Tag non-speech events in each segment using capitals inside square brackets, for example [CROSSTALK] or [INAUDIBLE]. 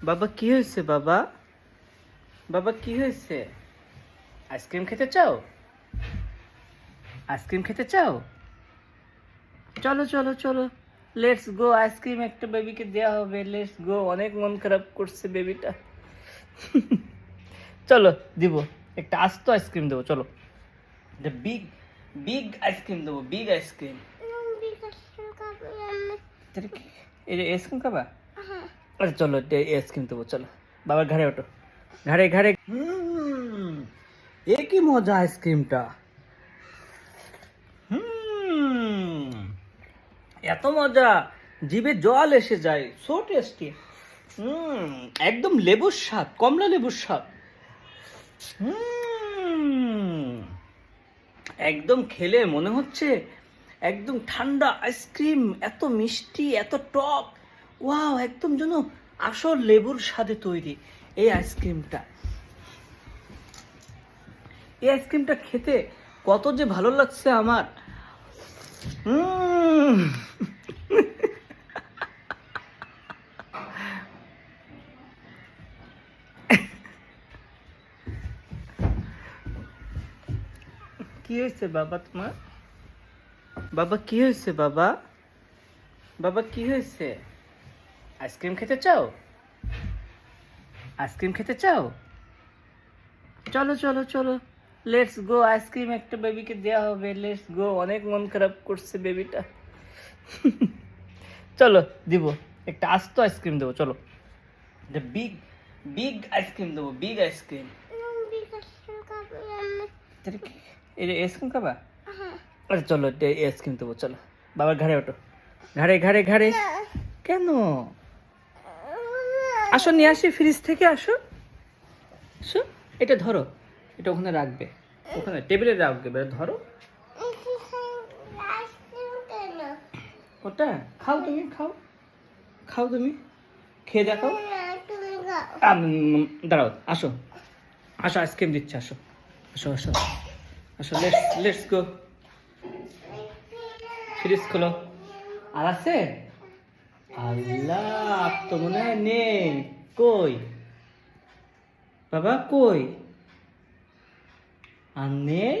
বাবা কি হয়েছে বাবা? বাবা কি হয়েছে? আইসক্রিম খেতে চাও? আইসক্রিম খেতে চাও? চলো চলো চলো। লেটস গো আইসক্রিম একটা বেবিকে দেওয়া হবে। লেটস গো অনেক মন খারাপ করছে বেবিটা [LAUGHS] চলো দিব। একটা আস্ত আইসক্রিম দেবো চলো। বিগ বিগ আইসক্রিম দেবো বিগ আইসক্রিম। এই যে আইসক্রিম খাবা? আচ্ছা চলো আইসক্রিম দেবো চলো। বাবার ঘাড়ে ওঠো। ঘাড়ে ঘাড়ে। এ কি মজা আইসক্রিমটা। এত মজা। জিভে জল এসে যায় সো টেস্টি হুম, একদম লেবুর স্বাদ, কমলা লেবুর স্বাদ। একদম খেলে মনে হচ্ছে, একদম ঠান্ডা আইসক্রিম, এত মিষ্টি, এত টক। ওয়াও, একদম যেন আসল লেবুর স্বাদে তৈরি এই আইসক্রিমটা। এই আইসক্রিমটা খেতে কত যে ভালো লাগছে আমার। কি হয়েছে বাবা তোমার? বাবা কি হয়েছে বাবা? বাবা কি হয়েছে? আইসক্রিম খেতে চাও? আইসক্রিম খেতে চাও? চলো চলো চলো। লেটস গো আইসক্রিম একটা বেবিকে দেওয়া হবে। লেটস গো অনেক মন খারাপ করছে বেবিটা [LAUGHS] চলো দিব। একটা আস্ত আইসক্রিম দেবো চলো। বিগ বিগ আইসক্রিম দেবো big ice cream. Ice cream খাবা? আচ্ছা চলো আইসক্রিম দেবো চলো। বাবার ঘাড়ে ওঠো। ঘাড়ে ঘাড়ে ঘাড়ে। কেন? আসো, নিয়ে আসি ফ্রিজ থেকে আসো। আসো, এটা ধরো, এটা ওখানে রাখবে। ওখানে টেবিলে রাখবে ধরো। ওটা? খাও তুমি, খাও। খাও তুমি। খেয়ে দেখো দাঁড়াও, আসো। আসো আইসক্রিম দিচ্ছে, আসো। আসো আসো। আসো লেটস লেটস গো ফ্রিজ খোলো। আর আছে? আল্লাহ, তো মনে হয় নেই। কই? বাবা, কই? আর নেই?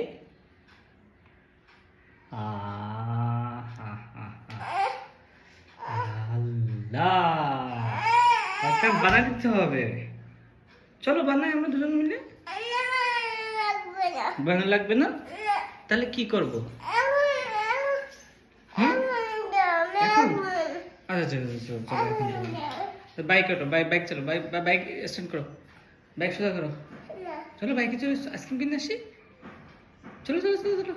আল্লাহ। একটা বানা দিতে হবে। চলো বানাই আমরা দুজন মিলে। বানা লাগবে না? তাহলে কি করব হুম এখন আচ্ছা আচ্ছা আচ্ছা, চলো চলো এখন চলো। বাইক ওটো বাইক বাইক চলো বাইক বাইক স্ট্যান্ড করো। বাইক সোজা করো। চলো বাইকে চলো আইসক্রিম কিনে আসি। চলো চলো চলো চলো।